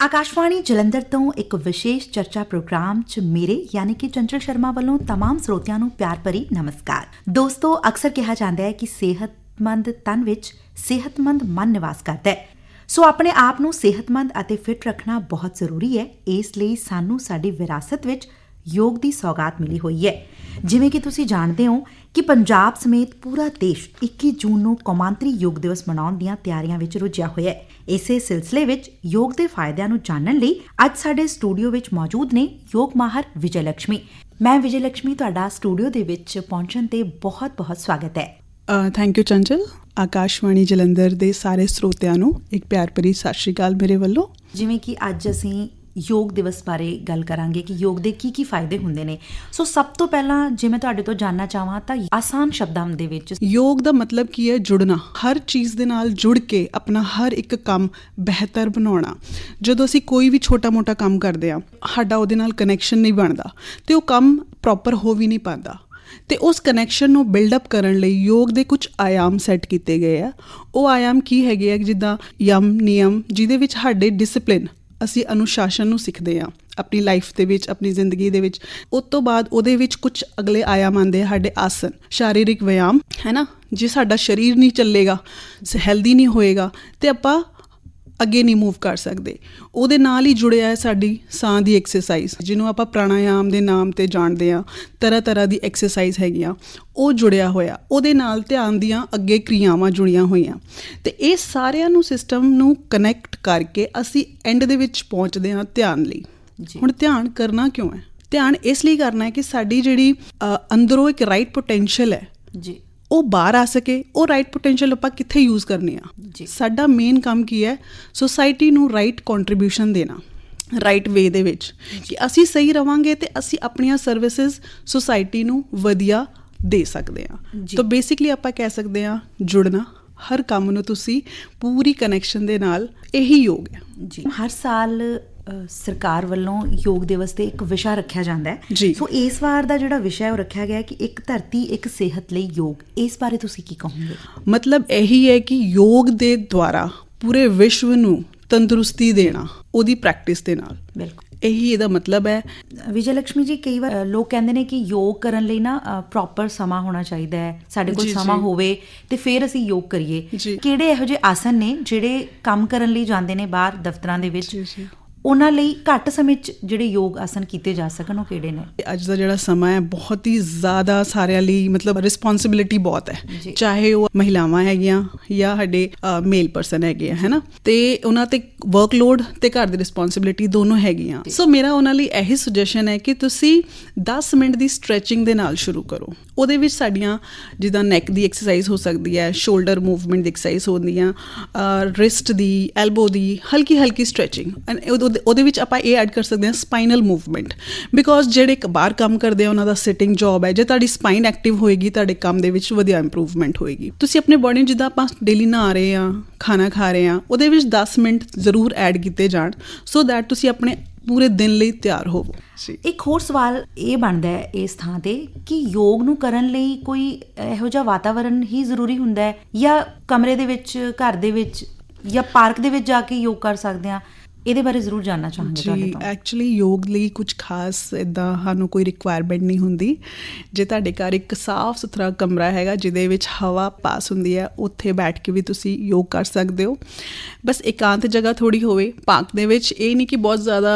ਆਕਾਸ਼ਵਾਣੀ ਜਲੰਧਰ ਤੋਂ ਇੱਕ ਵਿਸ਼ੇਸ਼ ਚਰਚਾ ਪ੍ਰੋਗਰਾਮ 'ਚ ਮੇਰੇ ਯਾਨੀ ਕਿ ਚੰਚਲ ਸ਼ਰਮਾ ਵੱਲੋਂ तमाम ਸਰੋਤਿਆਂ ਨੂੰ ਪਿਆਰ ਭਰੀ ਨਮਸਕਾਰ ਦੋਸਤੋ ਅਕਸਰ ਕਿਹਾ ਜਾਂਦਾ ਹੈ ਕਿ ਸਿਹਤਮੰਦ ਤਨ ਵਿੱਚ ਸਿਹਤਮੰਦ ਮਨ ਨਿਵਾਸ ਕਰਦਾ ਹੈ ਸੋ ਆਪਣੇ ਆਪ ਨੂੰ ਸਿਹਤਮੰਦ ਅਤੇ ਫਿਟ ਰੱਖਣਾ ਬਹੁਤ ਜ਼ਰੂਰੀ ਹੈ ਇਸ ਲਈ ਸਾਨੂੰ ਸਾਡੀ ਵਿਰਾਸਤ ਵਿੱਚ ਯੋਗ ਦੀ ਸੌਗਾਤ ਮਿਲੀ ਹੋਈ ਹੈ। ਜਿਵੇਂ ਕਿ ਤੁਸੀਂ ਜਾਣਦੇ ਹੋ ਕਿ ਪੰਜਾਬ ਸਮੇਤ ਪੂਰਾ ਦੇਸ਼ 21 ਜੂਨ ਨੂੰ ਕੌਮਾਂਤਰੀ ਯੋਗ ਦਿਵਸ ਮਨਾਉਣ ਦੀਆਂ ਤਿਆਰੀਆਂ ਵਿੱਚ ਰੁੱਝਿਆ ਹੋਇਆ ਹੈ। ਇਸੇ ਸਿਲਸਿਲੇ ਵਿੱਚ ਯੋਗ ਦੇ ਫਾਇਦਿਆਂ ਨੂੰ ਜਾਣਨ ਲਈ ਅੱਜ ਸਾਡੇ ਸਟੂਡੀਓ ਵਿੱਚ ਮੌਜੂਦ ਨੇ ਯੋਗ ਮਾਹਰ ਵਿਜੇ ਲక్ష్ਮੀ ਮੈਂ ਵਿਜੇ ਲక్ష్ਮੀ ਤੁਹਾਡਾ ਸਟੂਡੀਓ ਦੇ ਵਿੱਚ ਪਹੁੰਚਣ ਤੇ ਬਹੁਤ-ਬਹੁਤ ਸਵਾਗਤ ਹੈ। Thank you Chanchal. Akashvani Jalandhar ਦੇ ਸਾਰੇ ਸਰੋਤਿਆਂ ਨੂੰ ਇੱਕ ਪਿਆਰ ਭਰੀ ਸਤਿ ਸ਼੍ਰੀ ਅਕਾਲ ਮੇਰੇ ਵੱਲੋਂ। ਜਿਵੇਂ ਕਿ ਅੱਜ ਅਸੀਂ ਯੋਗ ਦਿਵਸ ਬਾਰੇ ਗੱਲ ਕਰਾਂਗੇ ਕਿ ਯੋਗ ਦੇ ਕੀ ਕੀ ਫਾਇਦੇ ਹੁੰਦੇ ਨੇ। ਸੋ ਸਭ ਤੋਂ ਪਹਿਲਾਂ ਜੇ ਮੈਂ ਤੁਹਾਡੇ ਤੋਂ ਜਾਨਣਾ ਚਾਹਾਂ ਤਾਂ ਆਸਾਨ ਸ਼ਬਦਾਂ ਦੇ ਵਿੱਚ ਯੋਗ ਦਾ ਮਤਲਬ ਕੀ ਹੈ? ਜੁੜਨਾ। ਹਰ ਚੀਜ਼ ਦੇ ਨਾਲ ਜੁੜ ਕੇ ਆਪਣਾ ਹਰ ਇੱਕ ਕੰਮ ਬਿਹਤਰ ਬਣਾਉਣਾ। ਜਦੋਂ ਅਸੀਂ ਕੋਈ ਵੀ ਛੋਟਾ-ਮੋਟਾ ਕੰਮ ਕਰਦੇ ਆ ਸਾਡਾ ਉਹਦੇ ਨਾਲ ਕਨੈਕਸ਼ਨ ਨਹੀਂ ਬਣਦਾ ਤੇ ਉਹ ਕੰਮ ਪ੍ਰੋਪਰ ਹੋ ਵੀ ਨਹੀਂ ਪਾਉਂਦਾ। ਤੇ ਉਸ ਕਨੈਕਸ਼ਨ ਨੂੰ ਬਿਲਡ ਅਪ ਕਰਨ ਲਈ ਯੋਗ ਦੇ ਕੁਝ ਆਯਾਮ ਸੈੱਟ ਕੀਤੇ ਗਏ ਆ। ਉਹ ਆਯਾਮ ਕੀ ਹੈਗੇ ਆ? ਜਿੱਦਾਂ ਯਮ, ਨਿਯਮ, ਜਿਹਦੇ ਵਿੱਚ ਸਾਡੇ ਡਿਸਪਲਿਨ ਅਸੀਂ ਅਨੁਸ਼ਾਸਨ ਨੂੰ ਸਿੱਖਦੇ ਆ ਆਪਣੀ ਲਾਈਫ ਦੇ ਵਿੱਚ, ਆਪਣੀ ਜ਼ਿੰਦਗੀ ਦੇ ਵਿੱਚ। ਉਸ ਤੋਂ ਬਾਅਦ ਉਹਦੇ ਵਿੱਚ ਕੁਝ ਅਗਲੇ ਆਯਾਮ ਆਉਂਦੇ ਸਾਡੇ ਆਸਨ ਸ਼ਰੀਰਿਕ ਵਿਆਮ, ਹੈ ਨਾ? ਜੇ ਸਾਡਾ ਸਰੀਰ ਨਹੀਂ ਚੱਲੇਗਾ ਹੈਲਦੀ ਨਹੀਂ ਹੋਏਗਾ, ਤੇ ਆਪਾਂ ਅੱਗੇ ਨਹੀਂ ਮੂਵ ਕਰ ਸਕਦੇ। ਉਹਦੇ ਨਾਲ ਹੀ ਜੁੜਿਆ ਹੈ ਸਾਡੀ ਸਾਹ ਦੀ ਐਕਸਰਸਾਈਜ਼ ਜਿਹਨੂੰ ਆਪਾਂ ਪ੍ਰਾਣਾਯਾਮ ਦੇ ਨਾਮ ਤੇ ਜਾਣਦੇ ਆ ਤਰ੍ਹਾਂ ਤਰ੍ਹਾਂ ਦੀ ਐਕਸਰਸਾਈਜ਼ ਹੈਗੀਆਂ। ਉਹ ਜੁੜਿਆ ਹੋਇਆ। ਉਹਦੇ ਨਾਲ ਧਿਆਨ ਦੀਆਂ ਅੱਗੇ ਕਿਰਿਆਵਾਂ ਜੁੜੀਆਂ ਹੋਈਆਂ। ਤੇ ਇਹ ਸਾਰਿਆਂ ਨੂੰ ਸਿਸਟਮ ਨੂੰ ਕਨੈਕਟ ਕਰਕੇ ਅਸੀਂ ਐਂਡ ਦੇ ਵਿੱਚ ਪਹੁੰਚਦੇ ਹਾਂ ਧਿਆਨ ਲਈ। ਹੁਣ ਧਿਆਨ ਕਰਨਾ ਕਿਉਂ ਹੈ? ਧਿਆਨ ਇਸ ਲਈ ਕਰਨਾ ਹੈ ਕਿ ਸਾਡੀ ਜਿਹੜੀ ਅੰਦਰੋਂ ਇੱਕ ਰਾਈਟ ਪੋਟੈਂਸ਼ੀਅਲ ਹੈ। ਜੀ। ਉਹ ਬਾਹਰ ਆ ਸਕੇ ਉਹ ਰਾਈਟ ਪੋਟੈਂਸ਼ੀਅਲ ਆਪਾਂ ਕਿੱਥੇ ਯੂਜ਼ ਕਰਨੇ ਆ? ਸਾਡਾ ਮੇਨ ਕੰਮ ਕੀ ਹੈ? ਸੋਸਾਇਟੀ ਨੂੰ ਰਾਈਟ ਕੰਟਰੀਬਿਊਸ਼ਨ ਦੇਣਾ ਰਾਈਟ ਵੇ ਦੇ ਵਿੱਚ ਕਿ ਅਸੀਂ ਸਹੀ ਰਵਾਂਗੇ ਤੇ ਅਸੀਂ ਆਪਣੀਆਂ ਸਰਵਿਸਿਜ਼ ਸੋਸਾਇਟੀ ਨੂੰ ਵਧੀਆ ਦੇ ਸਕਦੇ ਆ ਤਾਂ ਬੇਸਿਕਲੀ ਆਪਾਂ ਕਹਿ ਸਕਦੇ ਆ ਜੁੜਨਾ ਹਰ ਕੰਮ ਨੂੰ ਤੁਸੀਂ ਪੂਰੀ ਕਨੈਕਸ਼ਨ ਦੇ ਨਾਲ ਇਹੀ ਯੋਗ ਹੈ। ਜੀ। ਹਰ ਸਾਲ ਸਰਕਾਰ ਵੱਲੋਂ ਯੋਗ ਦਿਵਸ ਤੇ ਇੱਕ ਵਿਸ਼ਾ ਰੱਖਿਆ ਜਾਂਦਾ ਹੈ। ਸੋ ਇਸ ਵਾਰ ਦਾ ਜਿਹੜਾ ਵਿਸ਼ਾ ਹੈ ਉਹ ਰੱਖਿਆ ਗਿਆ ਕਿ ਇੱਕ ਧਰਤੀ ਇੱਕ ਸਿਹਤ ਲਈ ਯੋਗ। ਇਸ ਬਾਰੇ ਤੁਸੀਂ ਕੀ ਕਹੋਗੇ? ਮਤਲਬ ਇਹੀ ਹੈ ਕਿ ਯੋਗ ਦੇ ਦੁਆਰਾ ਪੂਰੇ ਵਿਸ਼ਵ ਨੂੰ ਤੰਦਰੁਸਤੀ ਦੇਣਾ ਉਹਦੀ ਪ੍ਰੈਕਟਿਸ ਦੇ ਨਾਲ। ਬਿਲਕੁਲ। ਇਹੀ ਇਹਦਾ ਮਤਲਬ ਹੈ। ਵਿਜੇ ਲక్ష్ਮੀ ਜੀ ਕਈ ਵਾਰ ਲੋਕ ਕਹਿੰਦੇ ਨੇ ਕਿ ਯੋਗ ਕਰਨ ਲਈ ਨਾ ਪ੍ਰੋਪਰ ਸਮਾਂ ਹੋਣਾ ਚਾਹੀਦਾ ਹੈ। ਸਾਡੇ ਕੋਲ ਸਮਾਂ ਹੋਵੇ ਤੇ ਫਿਰ ਅਸੀਂ ਯੋਗ ਕਰੀਏ। ਕਿਹੜੇ ਇਹੋ ਜਿਹੇ ਆਸਨ ਨੇ ਜਿਹੜੇ ਕੰਮ ਕਰਨ ਲਈ ਜਾਂਦੇ ਨੇ ਬਾਹਰ ਦਫ਼ਤਰਾਂ ਦੇ ਵਿੱਚ? ਉਹਨਾਂ ਲਈ ਘੱਟ ਸਮੇਂ 'ਚ ਜਿਹੜੇ ਯੋਗ ਆਸਨ ਕੀਤੇ ਜਾ ਸਕਣ ਉਹ ਕਿਹੜੇ ਨੇ? ਅੱਜ ਦਾ ਜਿਹੜਾ ਸਮਾਂ ਹੈ ਬਹੁਤ ਹੀ ਜ਼ਿਆਦਾ ਸਾਰਿਆਂ ਲਈ ਮਤਲਬ ਰਿਸਪੌਂਸਿਬਿਲਿਟੀ ਬਹੁਤ ਹੈ। ਚਾਹੇ ਉਹ ਮਹਿਲਾਵਾਂ ਹੈਗੀਆਂ ਜਾਂ ਸਾਡੇ ਮੇਲ ਪਰਸਨ ਹੈਗੇ ਆ ਹੈਨਾ? ਤੇ ਉਹਨਾਂ ਤੇ ਵਰਕਲੋਡ ਤੇ ਘਰ ਦੀ ਰਿਸਪੌਂਸਿਬਿਲਿਟੀ ਦੋਨੋਂ ਹੈਗੀਆਂ। ਸੋ ਮੇਰਾ ਉਹਨਾਂ ਲਈ ਇਹੀ ਸੁਜੈਸ਼ਨ ਹੈ ਕਿ ਤੁਸੀਂ 10 ਮਿੰਟ ਦੀ ਸਟ੍ਰੈਚਿੰਗ ਦੇ ਨਾਲ ਸ਼ੁਰੂ ਕਰੋ। ਉਹਦੇ ਵਿੱਚ ਸਾਡੀਆਂ ਜਿੱਦਾਂ ਨੈਕ ਦੀ ਐਕਸਰਸਾਈਜ਼ ਹੋ ਸਕਦੀ ਹੈ ਸ਼ੋਲਡਰ ਮੂਵਮੈਂਟ ਦੀ ਐਕਸਰਸਾਈਜ਼ ਹੁੰਦੀਆਂ ਰਿਸਟ ਦੀ ਐਲਬੋ ਦੀ ਹਲਕੀ ਹਲਕੀ ਸਟ੍ਰੈਚਿੰਗ ਉਹਦੇ ਵਿੱਚ ਆਪਾਂ ਇਹ ਐਡ ਕਰ ਸਕਦੇ ਹਾਂ ਸਪਾਈਨਲ ਮੂਵਮੈਂਟ ਬਿਕੋਜ਼ ਜਿਹੜੇ ਬਾਹਰ ਕੰਮ ਕਰਦੇ ਆ, ਉਹਨਾਂ ਦਾ ਸਿਟਿੰਗ ਜੌਬ ਹੈ, ਜੇ ਤੁਹਾਡੀ ਸਪਾਈਨ ਐਕਟਿਵ ਹੋਏਗੀ, ਤੁਹਾਡੇ ਕੰਮ ਦੇ ਵਿੱਚ ਵਧੀਆ ਇੰਪਰੂਵਮੈਂਟ ਹੋਏਗੀ। ਤੁਸੀਂ ਆਪਣੇ ਬਾਡੀ ਨੂੰ ਜਿੱਦਾਂ ਆਪਾਂ ਡੇਲੀ ਨਹਾ ਰਹੇ ਆ ਖਾਣਾ ਖਾ ਰਹੇ ਆ ਉਹਦੇ ਵਿੱਚ 10 ਮਿੰਟ ਜ਼ਰੂਰ ਐਡ ਕੀਤੇ ਜਾਣ ਸੋ ਥੈਟ ਤੁਸੀਂ ਆਪਣੇ ਪੂਰੇ ਦਿਨ ਲਈ ਤਿਆਰ ਹੋਵੋ। ਇੱਕ ਹੋਰ ਸਵਾਲ ਇਹ ਬਣਦਾ ਹੈ ਇਸ ਥਾਂ ਤੇ ਕਿ ਯੋਗ ਨੂੰ ਕਰਨ ਲਈ ਕੋਈ ਇਹੋ ਜਿਹਾ ਵਾਤਾਵਰਣ ਹੀ ਜ਼ਰੂਰੀ ਹੁੰਦਾ ਹੈ ਜਾਂ ਕਮਰੇ ਦੇ ਵਿੱਚ, ਘਰ ਦੇ ਵਿੱਚ ਜਾਂ ਪਾਰਕ ਦੇ ਵਿੱਚ ਜਾ ਕੇ ਯੋਗ ਕਰ ਸਕਦੇ ਆ ਇਹਦੇ ਬਾਰੇ ਜ਼ਰੂਰ ਜਾਨਣਾ ਚਾਹਾਂਗੇ ਤੁਹਾਡੇ ਤੋਂ। ਐਕਚੁਅਲੀ ਯੋਗ ਲਈ ਕੁਝ ਖਾਸ ਇਦਾਂ ਸਾਨੂੰ ਕੋਈ ਰਿਕੁਆਇਰਮੈਂਟ ਨਹੀਂ ਹੁੰਦੀ। ਜੇ ਤੁਹਾਡੇ ਘਰ ਇੱਕ ਸਾਫ਼ ਸੁਥਰਾ ਕਮਰਾ ਹੈਗਾ ਜਿਹਦੇ ਵਿੱਚ ਹਵਾ ਪਾਸ ਹੁੰਦੀ ਹੈ ਉੱਥੇ ਬੈਠ ਕੇ ਵੀ ਤੁਸੀਂ ਯੋਗ ਕਰ ਸਕਦੇ ਹੋ। ਬਸ ਇਕਾਂਤ ਜਗ੍ਹਾ ਥੋੜੀ ਹੋਵੇ। ਪਾਰਕ ਦੇ ਵਿੱਚ ਇਹ ਨਹੀਂ ਕਿ ਬਹੁਤ ਜ਼ਿਆਦਾ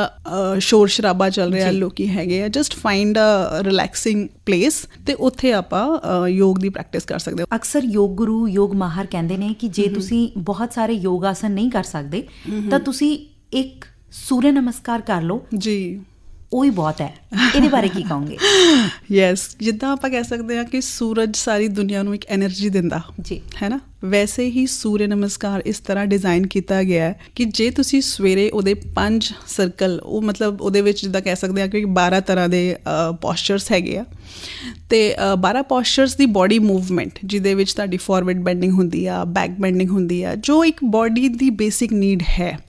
ਸ਼ੋਰ ਸ਼ਰਾਬਾ ਚੱਲ ਰਿਹਾ ਲੋਕੀ ਹੈਗੇ ਆ। Just find a relaxing place ਤੇ ਉੱਥੇ ਆਪਾਂ ਯੋਗ ਦੀ ਪ੍ਰੈਕਟਿਸ ਕਰ ਸਕਦੇ ਹਾਂ। ਅਕਸਰ ਯੋਗ ਗੁਰੂ ਯੋਗ ਮਾਹਰ ਕਹਿੰਦੇ ਨੇ ਕਿ ਜੇ ਤੁਸੀਂ ਬਹੁਤ ਸਾਰੇ ਯੋਗ ਆਸਨ ਨਹੀਂ ਕਰ ਸਕਦੇ ਤਾਂ ਤੁਸੀਂ ਇੱਕ ਸੂਰਯ ਨਮਸਕਾਰ ਕਰ ਲਓ। ਜੀ। ਉਹ ਹੀ ਬਹੁਤ ਹੈ। ਇਹਦੇ ਬਾਰੇ ਕੀ ਕਹੋਗੇ? ਯੈਸ ਜਿੱਦਾਂ ਆਪਾਂ ਕਹਿ ਸਕਦੇ ਆ ਕਿ ਸੂਰਜ ਸਾਰੀ ਦੁਨੀਆ ਨੂੰ ਇੱਕ એનર્ਜੀ ਦਿੰਦਾ। ਜੀ। ਹੈ ਨਾ? ਵੈਸੇ ਹੀ ਸੂਰਯ ਨਮਸਕਾਰ ਇਸ ਤਰ੍ਹਾਂ ਡਿਜ਼ਾਈਨ ਕੀਤਾ ਗਿਆ ਹੈ ਕਿ ਜੇ ਤੁਸੀਂ ਸਵੇਰੇ ਉਹਦੇ ਪੰਜ ਸਰਕਲ ਉਹ ਮਤਲਬ ਉਹਦੇ ਵਿੱਚ ਜਿੱਦਾਂ ਕਹਿ ਸਕਦੇ ਆ ਕਿ 12 ਤਰ੍ਹਾਂ ਦੇ ਪੋਸਚਰਸ ਹੈਗੇ ਆ। ਤੇ 12 ਪੋਸਚਰਸ ਦੀ ਬੋਡੀ ਮੂਵਮੈਂਟ ਜਿਹਦੇ ਵਿੱਚ ਤੁਹਾਡੀ ਫੋਰਵਰਡ ਬੈਂਡਿੰਗ ਹੁੰਦੀ ਆ ਬੈਕ ਬੈਂਡਿੰਗ ਹੁੰਦੀ ਆ ਜੋ ਇੱਕ ਬੋਡੀ ਦੀ ਬੇਸਿਕ ਨੀਡ ਹੈ।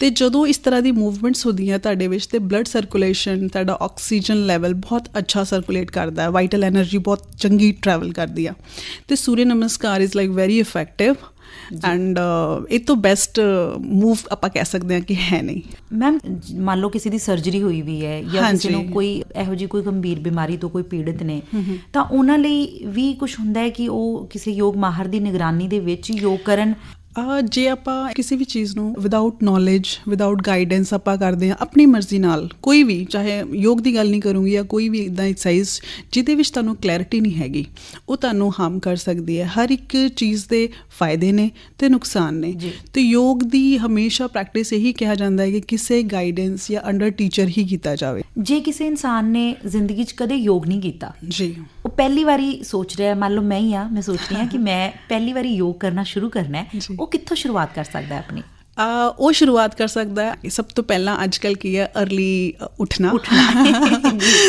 ਤੇ ਜਦੋਂ ਇਸ ਤਰ੍ਹਾਂ ਦੀ ਮੂਵਮੈਂਟਸ ਹੁੰਦੀਆਂ ਤੁਹਾਡੇ ਵਿੱਚ ਤੇ ਬਲੱਡ ਸਰਕੂਲੇਸ਼ਨ ਤੁਹਾਡਾ ਆਕਸੀਜਨ ਲੈਵਲ ਬਹੁਤ ਅੱਛਾ ਸਰਕੂਲੇਟ ਕਰਦਾ ਹੈ ਵਾਈਟਲ એનર્ਜੀ ਬਹੁਤ ਚੰਗੀ ਟਰੈਵਲ ਕਰਦੀ ਆ। ਤੇ Surya Namaskar is like very effective and ਇਹ ਤੋਂ ਬੈਸਟ ਮੂਵ ਆਪਾਂ ਕਹਿ ਸਕਦੇ ਹਾਂ ਕਿ ਹੈ ਨਹੀਂ। ਮੈਮ ਮੰਨ ਲਓ ਕਿਸੇ ਦੀ ਸਰਜਰੀ ਹੋਈ ਵੀ ਹੈ ਜਾਂ ਕਿਸੇ ਨੂੰ ਕੋਈ ਇਹੋ ਜੀ ਕੋਈ ਗੰਭੀਰ ਬਿਮਾਰੀ ਤੋਂ ਕੋਈ ਪੀੜਤ ਨੇ ਤਾਂ ਉਹਨਾਂ ਲਈ ਵੀ ਕੁਝ ਹੁੰਦਾ ਹੈ ਕਿ ਉਹ ਕਿਸੇ ਯੋਗ ਮਾਹਰ ਦੀ ਨਿਗਰਾਨੀ ਦੇ ਵਿੱਚ ਯੋਗ ਕਰਨ ਜੇ ਆਪਾਂ ਕਿਸੇ ਵੀ ਚੀਜ਼ ਨੂੰ ਵਿਦਆਊਟ ਨੋਲੇਜ ਵਿਦਆਊਟ ਗਾਈਡੈਂਸ ਆਪਾਂ ਕਰਦੇ ਹਾਂ ਆਪਣੀ ਮਰਜ਼ੀ ਨਾਲ ਕੋਈ ਵੀ ਚਾਹੇ ਯੋਗ ਦੀ ਗੱਲ ਨਹੀਂ ਕਰੂੰਗੀ ਜਾਂ ਕੋਈ ਵੀ ਇਦਾਂ ਐਕਸਰਸਾਈਜ਼ ਜਿਹਦੇ ਵਿੱਚ ਤੁਹਾਨੂੰ ਕਲੈਰਿਟੀ ਨਹੀਂ ਹੈਗੀ ਉਹ ਤੁਹਾਨੂੰ ਹਾਰਮ ਕਰ ਸਕਦੀ ਹੈ। ਹਰ ਇੱਕ ਚੀਜ਼ ਦੇ ਫਾਇਦੇ ਨੇ ਤੇ ਨੁਕਸਾਨ ਨੇ। ਤੇ ਯੋਗ ਦੀ ਹਮੇਸ਼ਾ ਪ੍ਰੈਕਟਿਸ ਇਹੀ ਕਿਹਾ ਜਾਂਦਾ ਹੈ ਕਿ ਕਿਸੇ ਗਾਈਡੈਂਸ ਜਾਂ ਅੰਡਰ ਟੀਚਰ ਹੀ ਕੀਤਾ ਜਾਵੇ। ਜੇ ਕਿਸੇ ਇਨਸਾਨ ਨੇ ਜ਼ਿੰਦਗੀ 'ਚ ਕਦੇ ਯੋਗ ਨਹੀਂ ਕੀਤਾ ਜੀ। ਉਹ ਪਹਿਲੀ ਵਾਰੀ ਸੋਚ ਰਿਹਾ ਮੰਨ ਲਓ ਮੈਂ ਹੀ ਆ ਮੈਂ ਸੋਚ ਰਹੀ ਹਾਂ ਕਿ ਮੈਂ ਪਹਿਲੀ ਵਾਰੀ ਯੋਗ ਕਰਨਾ ਸ਼ੁਰੂ ਕਰਨਾ ਹੈ। ਉਹ ਕਿੱਥੋਂ ਸ਼ੁਰੂਆਤ ਕਰ ਸਕਦਾ ਹੈ ਆਪਣੀ? ਆ ਉਹ ਸ਼ੁਰੂਆਤ ਕਰ ਸਕਦਾ ਹੈ। ਸਭ ਤੋਂ ਪਹਿਲਾਂ ਅੱਜ ਕੱਲ ਕੀ ਹੈ अर्ਲੀ ਉੱਠਣਾ।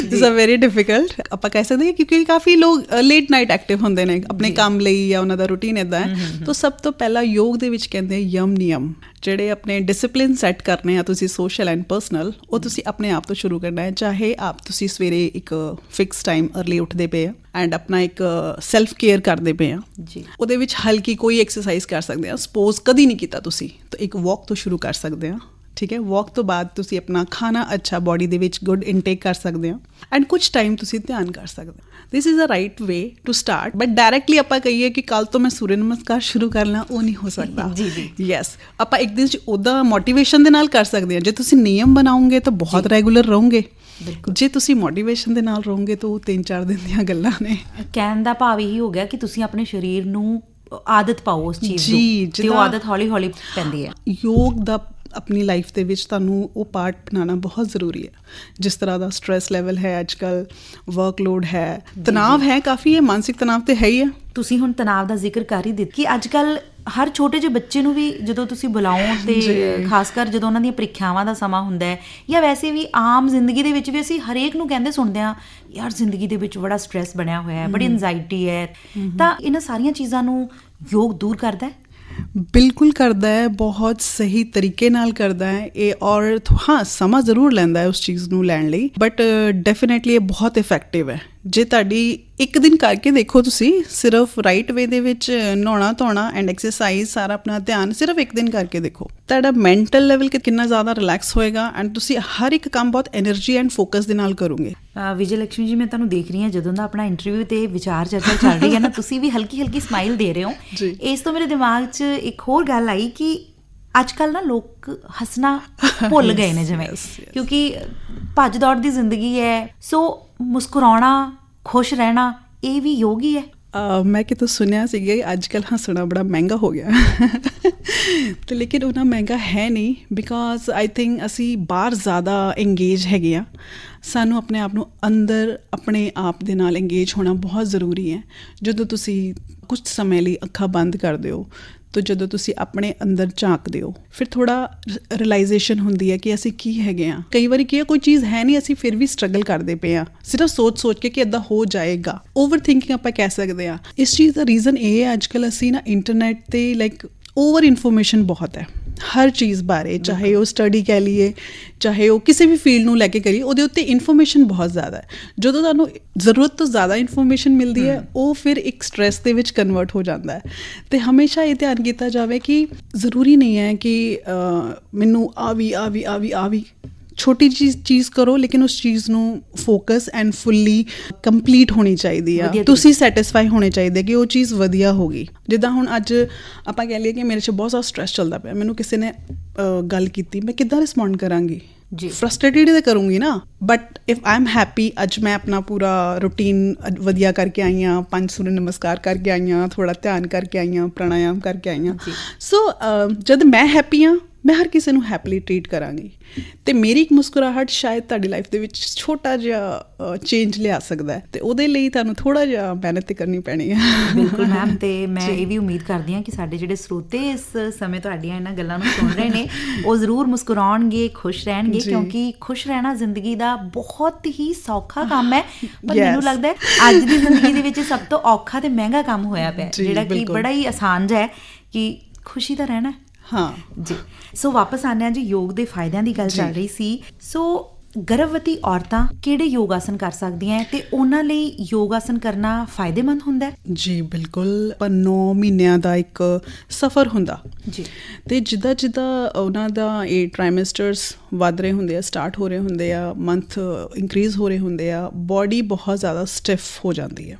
ਦਿਸ ਆਰ ਵੈਰੀ ਡਿਫਿਕਲਟ ਆਪਾਂ ਕਹਿ ਸਕਦੇ ਹਾਂ ਕਿਉਂਕਿ ਕਾਫੀ ਲੋਕ ਲੇਟ ਨਾਈਟ ਐਕਟਿਵ ਹੁੰਦੇ ਨੇ ਆਪਣੇ ਕੰਮ ਲਈ ਜਾਂ ਉਹਨਾਂ ਦਾ ਰੂਟੀਨ ਇਦਾਂ ਹੈ। ਤਾਂ ਸਭ ਤੋਂ ਪਹਿਲਾਂ ਯੋਗ ਦੇ ਵਿੱਚ ਕਹਿੰਦੇ ਆ ਯਮ ਨਿਯਮ। ਜਿਹੜੇ ਆਪਣੇ ਡਿਸਪਲਿਨ ਸੈੱਟ ਕਰਨੇ ਆ ਤੁਸੀਂ ਸੋਸ਼ਲ ਐਂਡ ਪਰਸਨਲ ਉਹ ਤੁਸੀਂ ਆਪਣੇ ਆਪ ਤੋਂ ਸ਼ੁਰੂ ਕਰਨਾ ਹੈ। ਚਾਹੇ ਆਪ ਤੁਸੀਂ ਸਵੇਰੇ ਇੱਕ ਫਿਕਸ ਟਾਈਮ अर्ਲੀ ਉੱਠਦੇ ਪਏ ਆ ਐਂਡ ਆਪਣਾ ਇੱਕ ਸੈਲਫ ਕੇਅਰ ਕਰਦੇ ਪਏ ਆ। ਜੀ। ਉਹਦੇ ਵਿੱਚ ਹਲਕੀ ਕੋਈ ਐਕਸਰਸਾਈਜ਼ ਕਰ ਸਕਦੇ ਆ। ਸਪੋਜ਼ ਕਦੀ ਨਹੀਂ ਕੀਤਾ ਤੁਸੀਂ ਤਾਂ ਇੱਕ ਵਾਕ ਤੋਂ ਸ਼ੁਰੂ ਕਰ ਸਕਦੇ ਆ। ਠੀਕ ਹੈ? ਵਾਕ ਤੋਂ ਬਾਅਦ ਤੁਸੀਂ ਆਪਣਾ ਖਾਣਾ ਅੱਛਾ ਬਾਡੀ ਦੇ ਵਿੱਚ ਗੁੱਡ ਇਨਟੇਕ ਕਰ ਸਕਦੇ ਆ ਐਂਡ ਕੁਝ ਟਾਈਮ ਤੁਸੀਂ ਧਿਆਨ ਕਰ ਸਕਦੇ ਹੋ। This is a right way to start but directly ਆਪਾਂ ਕਹੀਏ ਕਿ ਕੱਲ ਤੋਂ ਮੈਂ ਸੂਰਜ ਨਮਸਕਾਰ ਸ਼ੁਰੂ ਕਰਨਾ ਉਹ ਨਹੀਂ ਹੋ ਸਕਦਾ। ਜੀ, ਜੀ। ਯੈਸ ਆਪਾਂ ਇੱਕ ਦਿਨ ਚ ਉਹਦਾ ਮੋਟੀਵੇਸ਼ਨ ਦੇ ਨਾਲ ਕਰ ਸਕਦੇ ਆ ਜੇ ਤੁਸੀਂ ਨਿਯਮ ਬਣਾਓਗੇ ਤਾਂ ਬਹੁਤ ਰੈਗੂਲਰ ਰਹੋਗੇ। ਬਿਲਕੁਲ। ਜੇ ਤੁਸੀਂ ਮੋਟੀਵੇਸ਼ਨ ਦੇ ਨਾਲ ਰਹੋਗੇ ਤਾਂ ਉਹ 3-4 ਦਿਨ ਦੀਆਂ ਗੱਲਾਂ ਨੇ। ਕਹਿਣ ਦਾ ਭਾਵ ਇਹੀ ਹੋ ਗਿਆ ਕਿ ਤੁਸੀਂ ਆਪਣੇ ਸਰੀਰ ਨੂੰ ਆਦਤ ਪਾਓ ਉਸ ਚੀਜ਼ ਦੀ ਤੇ ਉਹ ਆਦਤ ਹੌਲੀ ਹੌਲੀ ਪੈਂਦੀ ਹੈ। ਯੋਗ ਦਾ ਆਪਣੀ ਲਾਈਫ ਦੇ ਵਿੱਚ ਤੁਹਾਨੂੰ ਉਹ ਪਾਰਟ ਬਣਾਉਣਾ ਬਹੁਤ ਜ਼ਰੂਰੀ ਹੈ। ਜਿਸ ਤਰ੍ਹਾਂ ਦਾ ਸਟ्रेस ਲੈਵਲ ਹੈ ਅੱਜ ਅੱਜਕੱਲ ਵਰਕਲੋਡ ਹੈ ਤਣਾਅ ਹੈ ਕਾਫੀ ਹੈ ਮਾਨਸਿਕ ਤਣਾਅ ਤੇ ਹੈ ਹੀ ਹੈ। ਤੁਸੀਂ ਹੁਣ ਤਣਾਅ ਦਾ ਜ਼ਿਕਰ ਕਰ ਹੀ ਦਿੱਤੀ। ਕਿ ਅੱਜ ਅੱਜਕੱਲ ਹਰ ਛੋਟੇ ਜਿਹੇ ਬੱਚੇ ਨੂੰ ਵੀ ਜਦੋਂ ਤੁਸੀਂ ਬੁਲਾਓ ਤੇ ਖਾਸ ਕਰ ਜਦੋਂ ਉਹਨਾਂ ਦੀਆਂ ਪ੍ਰੀਖਿਆਵਾਂ ਦਾ ਸਮਾਂ ਹੁੰਦਾ ਹੈ ਜਾਂ ਵੈਸੇ ਵੀ ਆਮ ਜ਼ਿੰਦਗੀ ਦੇ ਵਿੱਚ ਵੀ ਅਸੀਂ ਹਰੇਕ ਨੂੰ ਕਹਿੰਦੇ ਸੁਣਦੇ ਆ ਯਾਰ ਜ਼ਿੰਦਗੀ ਦੇ ਵਿੱਚ ਬੜਾ ਸਟ्रेस ਬਣਿਆ ਹੋਇਆ ਹੈ ਬੜੀ ਐਂਜ਼ਾਇਟੀ ਹੈ। ਤਾਂ ਇਹਨਾਂ ਸਾਰੀਆਂ ਚੀਜ਼ਾਂ ਨੂੰ ਯੋਗ ਦੂਰ ਕਰਦਾ ਹੈ? ਬਿਲਕੁਲ ਕਰਦਾ ਹੈ, ਬਹੁਤ ਸਹੀ ਤਰੀਕੇ ਨਾਲ ਕਰਦਾ ਹੈ। ਇਹ ਔਰ ਹਾਂ, ਸਮਾਂ ਜ਼ਰੂਰ ਲੈਂਦਾ ਹੈ ਉਸ ਚੀਜ਼ ਨੂੰ ਲੈਣ ਲਈ ਬਟ ਡੈਫੀਨਿਟਲੀ ਇਹ ਬਹੁਤ ਇਫੈਕਟਿਵ ਹੈ। ਜੇ ਤੁਹਾਡੀ ਇੱਕ ਦਿਨ ਕਰਕੇ ਦੇਖੋ ਤੁਸੀਂ ਸਿਰਫ ਰਾਈਟ ਵੇ ਦੇ ਵਿੱਚ ਨਹਾਉਣਾ ਧੋਣਾ ਐਂਡ ਐਕਸਰਸਾਈਜ਼ ਸਾਰਾ ਆਪਣਾ ਧਿਆਨ ਸਿਰਫ ਇੱਕ ਦਿਨ ਕਰਕੇ ਦੇਖੋ। ਤੁਹਾਡਾ ਮੈਂਟਲ ਲੈਵਲ ਕਿੰਨਾ ਜ਼ਿਆਦਾ ਰਿਲੈਕਸ ਹੋਏਗਾ ਐਂਡ ਤੁਸੀਂ ਹਰ ਇੱਕ ਕੰਮ ਬਹੁਤ એનર્ਜੀ ਐਂਡ ਫੋਕਸ ਦੇ ਨਾਲ ਕਰੋਗੇ। ਵਿਜੇ ਲక్ష్ਮੀ ਜੀ ਮੈਂ ਤੁਹਾਨੂੰ ਦੇਖ ਰਹੀ ਹਾਂ ਜਦੋਂ ਦਾ ਆਪਣਾ ਇੰਟਰਵਿਊ ਤੇ ਵਿਚਾਰ ਚਰਚਾ ਚੱਲ ਰਹੀ ਹੈ ਨਾ ਤੁਸੀਂ ਵੀ ਹਲਕੀ ਹਲਕੀ ਸਮਾਈਲ ਦੇ ਰਹੇ ਹੋ। ਇਸ ਤੋਂ ਮੇਰੇ ਦਿਮਾਗ 'ਚ ਇੱਕ ਹੋਰ ਗੱਲ ਆਈ ਕਿ ਅੱਜ ਕੱਲ ਨਾ ਲੋਕ ਹੱਸਣਾ ਭੁੱਲ ਗਏ ਨੇ ਜਿਵੇਂ। ਕਿਉਂਕਿ ਭੱਜ ਦੌੜ ਦੀ ਜ਼ਿੰਦਗੀ ਹੈ। ਸੋ ਮੁਸਕਰਾਉਣਾ, ਖੁਸ਼ ਰਹਿਣਾ, ਇਹ ਵੀ ਯੋਗ ਹੀ ਹੈ। ਮੈਂ ਕਿਤੋਂ ਸੁਣਿਆ ਸੀਗਾ ਕਿ ਅੱਜ ਕੱਲ ਹੱਸਣਾ ਬੜਾ ਮਹਿੰਗਾ ਹੋ ਗਿਆ। ਤੇ ਲੇਕਿਨ ਉਹਨਾਂ ਮਹਿੰਗਾ ਹੈ ਨਹੀਂ ਬਿਕਾਜ਼ ਆਈ ਥਿੰਕ ਅਸੀਂ ਬਾਹਰ ਜ਼ਿਆਦਾ ਇੰਗੇਜ ਹੈਗੇ ਆ। ਸਾਨੂੰ ਆਪਣੇ ਆਪ ਨੂੰ ਅੰਦਰ, ਆਪਣੇ ਆਪ ਦੇ ਨਾਲ ਇੰਗੇਜ ਹੋਣਾ ਬਹੁਤ ਜ਼ਰੂਰੀ ਹੈ। ਜਦੋਂ ਤੁਸੀਂ ਕੁਝ ਸਮੇਂ ਲਈ ਅੱਖਾਂ ਬੰਦ ਕਰ ਦਿਓ ਤੋਂ ਜਦੋਂ ਤੁਸੀਂ ਆਪਣੇ ਅੰਦਰ ਝਾਂਕਦੇ ਹੋ, ਫਿਰ ਥੋੜਾ ਰਿਅਲਾਈਜੇਸ਼ਨ ਹੁੰਦੀ ਹੈ ਕਿ ਅਸੀਂ ਕੀ ਹੈਗੇ ਆ ਕਈ ਵਾਰੀ ਕੀ ਹੈ, ਕੋਈ ਚੀਜ਼ ਹੈ ਨਹੀਂ, ਅਸੀਂ ਫਿਰ ਵੀ ਸਟਰਗਲ ਕਰਦੇ ਪਏ ਆ ਸਿਰਫ ਸੋਚ-ਸੋਚ ਕੇ ਕਿ ਇਦਾਂ ਹੋ ਜਾਏਗਾ। ਓਵਰ ਥਿੰਕਿੰਗ ਆਪਾਂ ਕਹਿ ਸਕਦੇ ਆ ਇਸ ਚੀਜ਼ ਦਾ ਰੀਜ਼ਨ ਇਹ ਹੈ ਅੱਜਕੱਲ ਅਸੀਂ ਨਾ ਇੰਟਰਨੈਟ ਤੇ ਲਾਈਕ ਓਵਰ ਇਨਫੋਰਮੇਸ਼ਨ ਬਹੁਤ ਹੈ। ਹਰ ਚੀਜ਼ ਬਾਰੇ ਚਾਹੇ ਉਹ ਸਟੱਡੀ ਕਹਿ ਲਈਏ ਚਾਹੇ ਉਹ ਕਿਸੇ ਵੀ ਫੀਲਡ ਨੂੰ ਲੈ ਕੇ ਕਰੀਏ ਉਹਦੇ ਉੱਤੇ ਇਨਫੋਰਮੇਸ਼ਨ ਬਹੁਤ ਜ਼ਿਆਦਾ ਹੈ। ਜਦੋਂ ਤੁਹਾਨੂੰ ਜ਼ਰੂਰਤ ਤੋਂ ਜ਼ਿਆਦਾ ਇਨਫੋਰਮੇਸ਼ਨ ਮਿਲਦੀ ਹੈ ਉਹ ਫਿਰ ਇੱਕ ਸਟ੍ਰੈਸ ਦੇ ਵਿੱਚ ਕਨਵਰਟ ਹੋ ਜਾਂਦਾ ਹੈ। ਤੇ ਹਮੇਸ਼ਾ ਇਹ ਧਿਆਨ ਕੀਤਾ ਜਾਵੇ ਕਿ ਜ਼ਰੂਰੀ ਨਹੀਂ ਹੈ ਕਿ ਮੈਨੂੰ ਆ ਵੀ ਆ ਵੀ ਆ ਵੀ ਆ ਵੀ ਛੋਟੀ ਚੀਜ਼ ਚੀਜ਼ ਕਰੋ ਲੇਕਿਨ ਉਸ ਚੀਜ਼ ਨੂੰ ਫੋਕਸ ਐਂਡ ਫੁੱਲੀ ਕੰਪਲੀਟ ਹੋਣੀ ਚਾਹੀਦੀ ਆ। ਤੁਸੀਂ ਸੈਟੀਸਫਾਈ ਹੋਣੇ ਚਾਹੀਦੇ ਕਿ ਉਹ ਚੀਜ਼ ਵਧੀਆ ਹੋਗੀ ਜਿੱਦਾਂ ਹੁਣ ਅੱਜ ਆਪਾਂ ਕਹਿ ਲਈਏ ਕਿ ਮੇਰੇ 'ਚ ਬਹੁਤ ਜ਼ਿਆਦਾ ਸਟ੍ਰੈਸ ਚੱਲਦਾ ਪਿਆ। ਮੈਨੂੰ ਕਿਸੇ ਨੇ ਗੱਲ ਕੀਤੀ ਮੈਂ ਕਿੱਦਾਂ ਰਿਸਪੌਂਡ ਕਰਾਂਗੀ? ਜੀ। ਫਰਸਟ੍ਰੇਟਡ ਤੇ ਕਰੂੰਗੀ ਨਾ but if I am happy ਅੱਜ ਮੈਂ ਆਪਣਾ ਪੂਰਾ ਰੂਟੀਨ ਵਧੀਆ ਕਰਕੇ ਆਈ ਹਾਂ ਪੰਜ ਸੂਰਜ ਨਮਸਕਾਰ ਕਰਕੇ ਆਈ ਹਾਂ ਥੋੜਾ ਧਿਆਨ ਕਰਕੇ ਆਈ ਹਾਂ ਪ੍ਰਾਣਾਯਾਮ ਕਰਕੇ ਆਈ ਹਾਂ ਜੀ। ਸੋ ਜਦ ਮੈਂ ਹੈਪੀ ਹਾਂ ਮੈਂ ਹਰ ਕਿਸੇ ਨੂੰ ਹੈਪੀਲੀ ਟਰੀਟ ਕਰਾਂਗੀ ਤੇ ਮੇਰੀ ਇੱਕ ਮੁਸਕਰਾਹਟ ਸ਼ਾਇਦ ਤੁਹਾਡੀ ਲਾਈਫ ਦੇ ਵਿੱਚ ਛੋਟਾ ਜਿਹਾ ਚੇਂਜ ਲਿਆ ਸਕਦਾ ਹੈ ਤੇ ਉਹਦੇ ਲਈ ਤੁਹਾਨੂੰ ਥੋੜਾ ਜਿਹਾ ਮਿਹਨਤ ਤੇ ਕਰਨੀ ਪੈਣੀ ਹੈ ਬਿਲਕੁਲ ਮੈਮ ਤੇ ਮੈਂ ਇਹ ਵੀ ਉਮੀਦ ਕਰਦੀ ਹਾਂ ਕਿ ਸਾਡੇ ਜਿਹੜੇ ਸਰੋਤੇ ਇਸ ਸਮੇਂ ਤੁਹਾਡੀਆਂ ਇਹਨਾਂ ਗੱਲਾਂ ਨੂੰ ਸੁਣ ਰਹੇ ਨੇ ਉਹ ਜ਼ਰੂਰ ਮੁਸਕਰਾਉਣਗੇ ਖੁਸ਼ ਰਹਿਣਗੇ। ਕਿਉਂਕਿ ਖੁਸ਼ ਰਹਿਣਾ ਜ਼ਿੰਦਗੀ ਦਾ ਬਹੁਤ ਹੀ ਸੌਖਾ ਕੰਮ ਹੈ ਪਰ. ਮੈਨੂੰ ਲੱਗਦਾ ਹੈ ਅੱਜ ਦੀ ਜ਼ਿੰਦਗੀ ਦੇ ਵਿੱਚ ਸਭ ਤੋਂ ਔਖਾ ਤੇ ਮਹਿੰਗਾ ਕੰਮ ਹੋਇਆ ਪਿਆ ਜਿਹੜਾ ਕਿ। ਬੜਾ ਹੀ ਆਸਾਨ ਜਿਹਾ ਹੈ ਕਿ ਖੁਸ਼ੀ ਤਾਂ ਰਹਿਣਾ ਹੈ। ਜੀ। ਸੋ ਵਾਪਸ ਆਉਂਦੇ ਹਾਂ ਜੀ ਯੋਗ ਦੇ ਫਾਇਦਿਆਂ ਦੀ ਗੱਲ ਚੱਲ। ਰਹੀ ਸੀ। ਸੋ ਗਰਭਵਤੀ ਔਰਤਾਂ ਕਿਹੜੇ ਯੋਗ ਆਸਨ ਕਰ ਸਕਦੀਆਂ ਤੇ ਉਹਨਾਂ ਲਈ ਯੋਗ ਆਸਨ ਕਰਨਾ ਫਾਇਦੇਮੰਦ ਹੁੰਦਾ ਹੈ? ਜੀ ਬਿਲਕੁਲ। ਪਰ 9 ਮਹੀਨਿਆਂ ਦਾ ਇੱਕ ਸਫ਼ਰ ਹੁੰਦਾ। ਜੀ। ਤੇ ਜਿੱਦਾਂ ਜਿੱਦਾਂ ਉਹਨਾਂ ਦਾ ਇਹ ਟ੍ਰਾਈਮੈਸਟਰਸ ਵੱਧ ਰਹੇ ਹੁੰਦੇ ਆ ਸਟਾਰਟ ਹੋ ਰਹੇ ਹੁੰਦੇ ਆ ਮੰਥ ਇਨਕਰੀਜ਼ ਹੋ ਰਹੇ ਹੁੰਦੇ ਆ ਬਾਡੀ ਬਹੁਤ ਜ਼ਿਆਦਾ ਸਟਿਫ ਹੋ ਜਾਂਦੀ ਹੈ।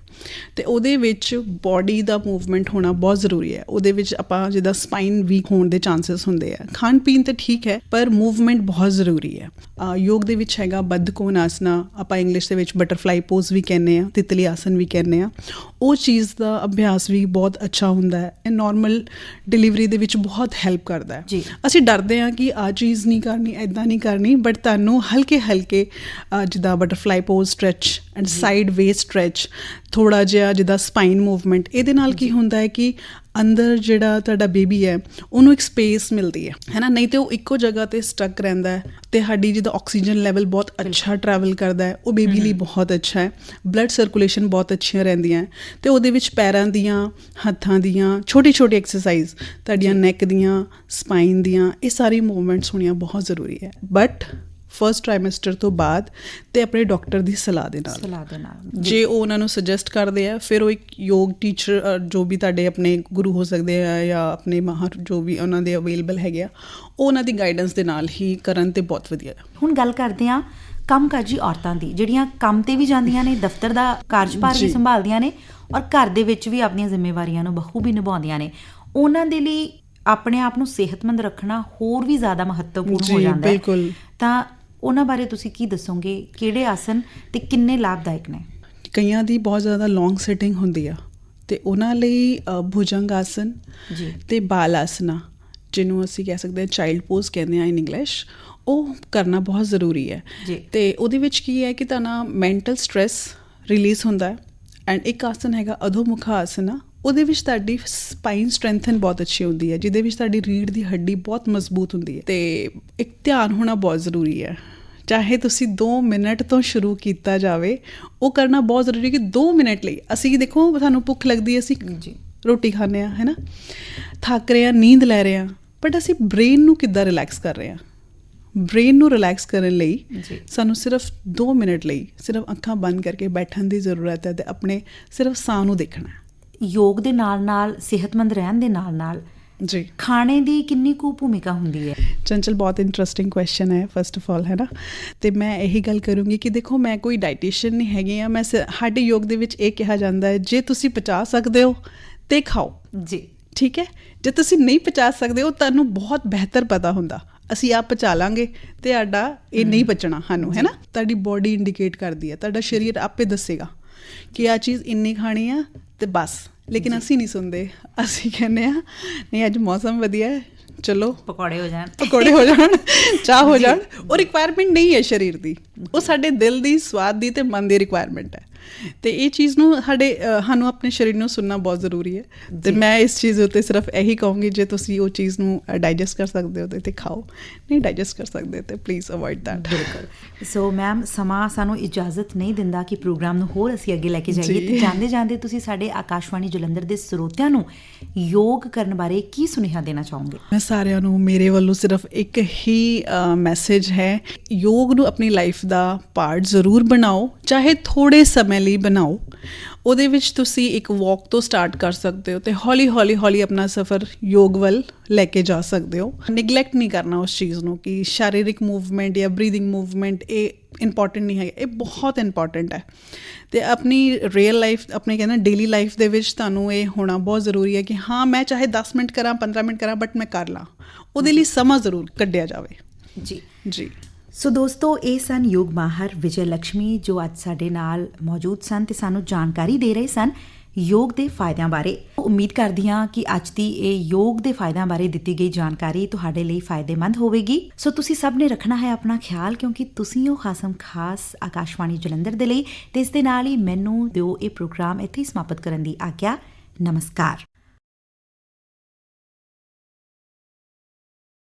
ਤੇ ਉਹਦੇ ਵਿੱਚ ਬਾਡੀ ਦਾ ਮੂਵਮੈਂਟ ਹੋਣਾ ਬਹੁਤ ਜ਼ਰੂਰੀ ਹੈ। ਉਹਦੇ ਵਿੱਚ ਆਪਾਂ ਜਿੱਦਾਂ ਸਪਾਈਨ ਵੀਕ ਹੋਣ ਦੇ ਚਾਂਸਸ ਹੁੰਦੇ ਆ। ਖਾਣ ਪੀਣ ਤੇ ਠੀਕ ਹੈ ਪਰ ਮੂਵਮੈਂਟ ਬਹੁਤ ਜ਼ਰੂਰੀ ਹੈ। ਯੋਗ ਦੇ ਵਿੱਚ ਹੈਗਾ ਬੱਧਕੋਨ ਆਸਨਾ ਆਪਾਂ ਇੰਗਲਿਸ਼ ਦੇ ਵਿੱਚ ਬਟਰਫਲਾਈ ਪੋਜ਼ ਵੀ ਕਹਿੰਦੇ ਆ ਤਿਤਲੀ ਆਸਨ ਵੀ ਕਹਿੰਦੇ ਆ ਉਹ ਚੀਜ਼ ਦਾ ਅਭਿਆਸ ਵੀ ਬਹੁਤ ਅੱਛਾ ਹੁੰਦਾ ਹੈ ਇਹ ਨਾਰਮਲ ਡਿਲੀਵਰੀ ਦੇ ਵਿੱਚ ਬਹੁਤ ਹੈਲਪ ਕਰਦਾ ਹੈ। ਅਸੀਂ ਡਰਦੇ ਹਾਂ ਕਿ ਆ ਚੀਜ਼ ਨਹੀਂ ਕਰਨੀ ਐਦਾਂ ਨਹੀਂ ਕਰਨੀ ਬਟ ਤੁਹਾਨੂੰ ਹਲਕੇ ਹਲਕੇ ਜਿੱਦਾਂ butterfly pose stretch and side way stretch ਥੋੜਾ ਜਿਹਾ ਜਿੱਦਾਂ ਸਪਾਈਨ ਮੂਵਮੈਂਟ ਇਹਦੇ ਨਾਲ ਕੀ ਹੁੰਦਾ ਹੈ ਕਿ ਅੰਦਰ ਜਿਹੜਾ ਤੁਹਾਡਾ ਬੇਬੀ ਹੈ ਉਹਨੂੰ ਇੱਕ ਸਪੇਸ ਮਿਲਦੀ ਹੈ ਹੈਨਾ ਨਹੀਂ ਤੇ ਉਹ ਇੱਕੋ ਜਗ੍ਹਾ ਤੇ ਸਟਕ ਰਹਿੰਦਾ ਹੈ ਤੇ ਸਾਡੀ ਜਿਹਦਾ ਆਕਸੀਜਨ ਲੈਵਲ ਬਹੁਤ ਅੱਛਾ ਟਰੈਵਲ ਕਰਦਾ ਹੈ ਉਹ ਬੇਬੀ ਲਈ ਬਹੁਤ ਅੱਛਾ ਹੈ। ਬਲੱਡ ਸਰਕੂਲੇਸ਼ਨ ਬਹੁਤ ਅੱਛੀਆਂ ਰਹਿੰਦੀਆਂ ਤੇ ਉਹਦੇ ਵਿੱਚ ਪੈਰਾਂ ਦੀਆਂ ਹੱਥਾਂ ਦੀਆਂ ਛੋਟੀ ਛੋਟੀ ਐਕਸਰਸਾਈਜ਼ ਤੁਹਾਡੀਆਂ ਨੈਕ ਦੀਆਂ ਸਪਾਈਨ ਦੀਆਂ ਇਹ ਸਾਰੀ ਮੂਵਮੈਂਟਸ ਹੋਣੀਆਂ ਬਹੁਤ ਜ਼ਰੂਰੀ ਹੈ। ਬਟ ਫਰਸਟ ਟ੍ਰਾਈਮੈਸਟਰ ਤੋਂ ਬਾਅਦ ਤੇ ਆਪਣੇ ਡਾਕਟਰ ਦੀ ਸਲਾਹ ਦੇ ਨਾਲ। ਸਲਾਹ ਦੇ ਨਾਲ। ਜੇ ਉਹ ਉਹਨਾਂ ਨੂੰ ਸੁਜੈਸਟ ਕਰਦੇ ਆ ਫਿਰ ਉਹ ਇੱਕ ਯੋਗ ਟੀਚਰ ਜੋ ਵੀ ਤੁਹਾਡੇ ਆਪਣੇ ਗੁਰੂ ਹੋ ਸਕਦੇ ਆ ਜਾਂ ਆਪਣੇ ਮਾਹਰ ਜੋ ਵੀ ਉਹਨਾਂ ਦੇ ਅਵੇਲੇਬਲ ਹੈਗੇ ਆ ਉਹ ਉਹਨਾਂ ਦੀ ਗਾਈਡੈਂਸ ਦੇ ਨਾਲ ਹੀ ਕਰਨ ਤੇ ਬਹੁਤ ਵਧੀਆ। ਹੁਣ ਗੱਲ ਕਰਦੇ ਹਾਂ ਕੰਮਕਾਜੀ ਔਰਤਾਂ ਦੀ ਜਿਹੜੀਆਂ ਕੰਮ ਤੇ ਵੀ ਜਾਂਦੀਆਂ ਨੇ ਦਫ਼ਤਰ ਦਾ ਕਾਰਜਭਾਰ ਵੀ। ਸੰਭਾਲਦੀਆਂ ਨੇ ਔਰ ਘਰ ਦੇ ਵਿੱਚ ਵੀ ਆਪਣੀਆਂ ਜ਼ਿੰਮੇਵਾਰੀਆਂ ਨੂੰ ਬਖੂਬੀ ਨਿਭਾਉਂਦੀਆਂ ਨੇ। ਉਹਨਾਂ ਦੇ ਲਈ ਆਪਣੇ ਆਪ ਨੂੰ ਸਿਹਤਮੰਦ ਰੱਖਣਾ ਹੋਰ ਵੀ ਜ਼ਿਆਦਾ ਮਹੱਤਵਪੂਰਨ ਹੋ ਜਾਂਦਾ ਹੈ। ਬਿਲਕੁਲ। ਤਾਂ ਉਹਨਾਂ ਬਾਰੇ ਤੁਸੀਂ ਕੀ ਦੱਸੋਗੇ? ਕਿਹੜੇ ਆਸਨ ਤੇ ਕਿੰਨੇ ਲਾਭਦਾਇਕ ਨੇ? ਕਈਆਂ ਦੀ ਬਹੁਤ ਜ਼ਿਆਦਾ ਲੌਂਗ ਸਿਟਿੰਗ ਹੁੰਦੀ ਆ। ਤੇ ਉਹਨਾਂ ਲਈ ਭੁਜੰਗ ਆਸਨ ਜੀ। ਤੇ ਬਾਲ ਆਸਨਾ ਜਿਹਨੂੰ ਅਸੀਂ ਕਹਿ ਸਕਦੇ ਹਾਂ ਚਾਈਲਡ ਪੋਜ਼ ਕਹਿੰਦੇ ਆ ਇਨ ਇੰਗਲਿਸ਼ ਉਹ ਕਰਨਾ ਬਹੁਤ ਜ਼ਰੂਰੀ ਹੈ। ਤੇ ਉਹਦੇ ਵਿੱਚ ਕੀ ਹੈ ਕਿ ਤੁਹਾਨੂੰ ਮੈਂਟਲ ਸਟ्रेस ਰਿਲੀਜ਼ ਹੁੰਦਾ ਹੈ ਐਂਡ ਇੱਕ ਆਸਨ ਹੈਗਾ ਅਧੋਮੁਖ ਆਸਨਾ ਉਹਦੇ ਵਿੱਚ ਤੁਹਾਡੀ ਸਪਾਈਨ ਸਟਰੈਂਥਨ ਬਹੁਤ ਅੱਛੀ ਹੁੰਦੀ ਹੈ ਜਿਹਦੇ ਵਿੱਚ ਤੁਹਾਡੀ ਰੀੜ ਦੀ ਹੱਡੀ ਬਹੁਤ ਮਜ਼ਬੂਤ ਹੁੰਦੀ ਹੈ। ਤੇ ਇੱਕ ਧਿਆਨ ਹੋਣਾ ਬਹੁਤ ਜ਼ਰੂਰੀ ਹੈ। ਚਾਹੇ ਤੁਸੀਂ 2 ਮਿੰਟ ਤੋਂ ਸ਼ੁਰੂ ਕੀਤਾ ਜਾਵੇ ਉਹ ਕਰਨਾ ਬਹੁਤ ਜ਼ਰੂਰੀ ਹੈ ਕਿ 2 ਮਿੰਟ ਲਈ। ਅਸੀਂ ਦੇਖੋ ਤੁਹਾਨੂੰ ਭੁੱਖ ਲੱਗਦੀ ਹੈ ਅਸੀਂ ਜੀ। ਰੋਟੀ ਖਾਂਦੇ ਆ ਹੈਨਾ? ਥੱਕ ਰਹੇ ਆ ਨੀਂਦ ਲੈ ਰਹੇ ਆ ਬਟ ਅਸੀਂ ਬ੍ਰੇਨ ਨੂੰ ਕਿੱਦਾਂ ਰਿਲੈਕਸ ਕਰ ਰਹੇ ਆ ਬ੍ਰੇਨ ਨੂੰ ਰਿਲੈਕਸ ਕਰਨ ਲਈ। ਸਾਨੂੰ ਸਿਰਫ 2 ਮਿੰਟ ਲਈ ਸਿਰਫ ਅੱਖਾਂ ਬੰਦ ਕਰਕੇ ਬੈਠਣ ਦੀ ਜ਼ਰੂਰਤ ਹੈ ਤੇ ਆਪਣੇ ਸਿਰਫ ਸਾਹ ਨੂੰ ਦੇਖਣਾ ਯੋਗ ਦੇ ਨਾਲ ਨਾਲ ਸਿਹਤਮੰਦ ਰਹਿਣ ਦੇ ਨਾਲ ਨਾਲ ਜੀ। ਖਾਣੇ ਦੀ ਕਿੰਨੀ ਕੁ ਭੂਮਿਕਾ ਹੁੰਦੀ ਹੈ? ਚੰਚਲ ਬਹੁਤ ਇੰਟਰਸਟਿੰਗ ਕੁਐਸਚਨ ਹੈ ਫਸਟ ਆਫ ਆਲ ਹੈ ਨਾ ਤੇ ਮੈਂ ਇਹੀ ਗੱਲ ਕਰੂੰਗੀ ਕਿ ਦੇਖੋ ਮੈਂ ਕੋਈ ਡਾਈਟੀਸ਼ੀਅਨ ਨਹੀਂ ਹੈਗੀ ਆ ਮੈਂ ਸਾਡੇ ਯੋਗ ਦੇ ਵਿੱਚ ਇਹ ਕਿਹਾ ਜਾਂਦਾ ਹੈ ਜੇ ਤੁਸੀਂ ਪਚਾ ਸਕਦੇ ਹੋ ਤੇ ਖਾਓ। ਜੀ। ਠੀਕ ਹੈ? ਜੇ ਤੁਸੀਂ ਨਹੀਂ ਪਚਾ ਸਕਦੇ ਉਹ ਤੁਹਾਨੂੰ ਬਹੁਤ ਬਿਹਤਰ ਪਤਾ ਹੁੰਦਾ। ਅਸੀਂ ਆਪ ਪਚਾ ਲਾਂਗੇ ਤੇ ਸਾਡਾ ਇਹ ਨਹੀਂ ਪਚਣਾ ਸਾਨੂੰ ਹੈ ਨਾ ਤੁਹਾਡੀ ਬਾਡੀ ਇੰਡੀਕੇਟ ਕਰਦੀ ਹੈ ਤੁਹਾਡਾ ਸਰੀਰ ਆਪੇ ਦੱਸੇਗਾ ਕਿ ਆ ਚੀਜ਼ ਇੰਨੀ ਖਾਣੀ ਆ ਤੇ ਬਸ। ਲੇਕਿਨ ਅਸੀਂ ਨਹੀਂ ਸੁਣਦੇ। ਅਸੀਂ ਕਹਿੰਦੇ ਆ ਨਹੀਂ ਅੱਜ ਮੌਸਮ ਵਧੀਆ ਹੈ। ਚਲੋ। ਪਕੌੜੇ ਹੋ ਜਾਣ। ਪਕੌੜੇ ਹੋ ਜਾਣ ਚਾਹ ਹੋ ਜਾਣ। ਉਹ ਰਿਕੁਆਇਰਮੈਂਟ ਨਹੀਂ ਹੈ ਸਰੀਰ ਦੀ। ਉਹ ਸਾਡੇ ਦਿਲ ਦੀ ਸਵਾਦ ਦੀ ਤੇ ਮਨ ਦੀ ਰਿਕੁਆਇਰਮੈਂਟ ਹੈ। ਤੇ ਇਹ ਚੀਜ਼ ਨੂੰ ਸਾਡੇ ਸਾਨੂੰ ਆਪਣੇ ਸਰੀਰ ਨੂੰ ਸੁਣਨਾ ਬਹੁਤ ਜ਼ਰੂਰੀ ਹੈ। ਤੇ ਮੈਂ ਇਸ ਚੀਜ਼ ਉੱਤੇ ਸਿਰਫ ਇਹੀ ਕਹੂੰਗੀ ਜੇ ਤੁਸੀਂ ਉਹ ਚੀਜ਼ ਨੂੰ ਡਾਈਜੈਸਟ ਕਰ ਸਕਦੇ ਹੋ ਤੇ- ਖਾਓ। ਨਹੀਂ ਡਾਈਜੈਸਟ ਕਰ ਸਕਦੇ ਤੇ ਪਲੀਜ਼ ਅਵੋਇਡ ਦੈਟ ਬਿਲਕੁਲ। ਸੋ ਮੈਮ ਸਮਾਂ ਸਾਨੂੰ ਇਜਾਜ਼ਤ ਨਹੀਂ ਦਿੰਦਾ ਕਿ ਪ੍ਰੋਗਰਾਮ ਨੂੰ ਹੋਰ ਅਸੀਂ ਅੱਗੇ ਲੈ ਕੇ ਜਾਈਏ। ਤੇ ਜਾਂਦੇ ਜਾਂਦੇ ਤੁਸੀਂ ਸਾਡੇ ਆਕਾਸ਼ਵਾਣੀ ਜਲੰਧਰ ਦੇ ਸਰੋਤਿਆਂ ਨੂੰ ਯੋਗ ਕਰਨ ਬਾਰੇ ਕੀ ਸੁਨੇਹਾ ਦੇਣਾ ਚਾਹੋਗੇ? ਮੈਂ ਸਾਰਿਆਂ ਨੂੰ ਮੇਰੇ ਵੱਲੋਂ ਸਿਰਫ ਇੱਕ ਹੀ ਮੈਸੇਜ ਹੈ ਯੋਗ ਨੂੰ ਆਪਣੀ ਲਾਈਫ ਦਾ ਪਾਰਟ ਜ਼ਰੂਰ ਬਣਾਓ ਚਾਹੇ ਥੋੜੇ ਸਮੇਂ ਲਈ ਬਣਾਓ। ਉਹਦੇ ਵਿੱਚ ਤੁਸੀਂ ਇੱਕ ਵਾਕ ਤੋਂ ਸਟਾਰਟ ਕਰ ਸਕਦੇ ਹੋ ਤੇ ਹੌਲੀ ਹੌਲੀ ਹੌਲੀ ਆਪਣਾ ਸਫ਼ਰ ਯੋਗ ਵੱਲ ਲੈ ਕੇ ਜਾ ਸਕਦੇ ਹੋ। ਨੈਗਲੈਕਟ ਨਹੀਂ ਕਰਨਾ ਉਸ ਚੀਜ਼ ਨੂੰ ਕਿ ਸ਼ਾਰੀਰਿਕ ਮੂਵਮੈਂਟ ਜਾਂ ਬਰੀਥਿੰਗ ਮੂਵਮੈਂਟ ਇਹ ਇੰਪੋਰਟੈਂਟ ਨਹੀਂ ਹੈ ਇਹ ਬਹੁਤ ਇੰਪੋਰਟੈਂਟ ਹੈ। ਤੇ ਆਪਣੀ ਰੀਅਲ ਲਾਈਫ ਆਪਣੇ ਕਹਿੰਦਾ ਡੇਲੀ ਲਾਈਫ ਦੇ ਵਿੱਚ ਤੁਹਾਨੂੰ ਇਹ ਹੋਣਾ ਬਹੁਤ ਜ਼ਰੂਰੀ ਹੈ ਕਿ ਹਾਂ ਮੈਂ ਚਾਹੇ 10 ਮਿੰਟ ਕਰਾਂ 15 ਮਿੰਟ ਕਰਾਂ ਬਟ ਮੈਂ ਕਰ ਲਾਂ। ਉਹਦੇ ਲਈ ਸਮਾਂ ਜ਼ਰੂਰ ਕੱਢਿਆ ਜਾਵੇ। ਜੀ। ਜੀ। ਸੋ ਦੋਸਤੋ, ਇਹ ਸਨ ਯੋਗ ਮਾਹਰ ਵਿਜੇ ਲక్ష్ਮੀ ਜੋ ਅੱਜ ਸਾਡੇ ਨਾਲ ਮੌਜੂਦ ਸਨ ਤੇ ਸਾਨੂੰ ਜਾਣਕਾਰੀ ਦੇ ਰਹੇ ਸਨ ਯੋਗ ਦੇ ਫਾਇਦਿਆਂ ਬਾਰੇ। ਉਮੀਦ ਕਰਦੀ ਹਾਂ ਕਿ ਅੱਜ ਦੀ ਇਹ ਯੋਗ ਦੇ ਫਾਇਦਿਆਂ ਬਾਰੇ ਦਿੱਤੀ ਗਈ ਜਾਣਕਾਰੀ ਤੁਹਾਡੇ ਲਈ ਫਾਇਦੇਮੰਦ ਹੋਵੇਗੀ। ਸੋ ਤੁਸੀਂ ਸਭ ਨੇ ਰੱਖਣਾ ਹੈ ਆਪਣਾ ਖਿਆਲ ਕਿਉਂਕਿ ਤੁਸੀਂ ਹੋ ਖਾਸਮ ਖਾਸ ਆਕਾਸ਼ਵਾਣੀ ਜਲੰਧਰ ਦੇ ਲਈ ਤੇ ਇਸ ਦੇ ਨਾਲ ਹੀ ਮੈਨੂੰ ਦਿਓ ਇਹ ਪ੍ਰੋਗਰਾਮ ਇੱਥੇ ਸਮਾਪਤ ਕਰਨ ਦੀ ਆਗਿਆ। ਨਮਸਕਾਰ।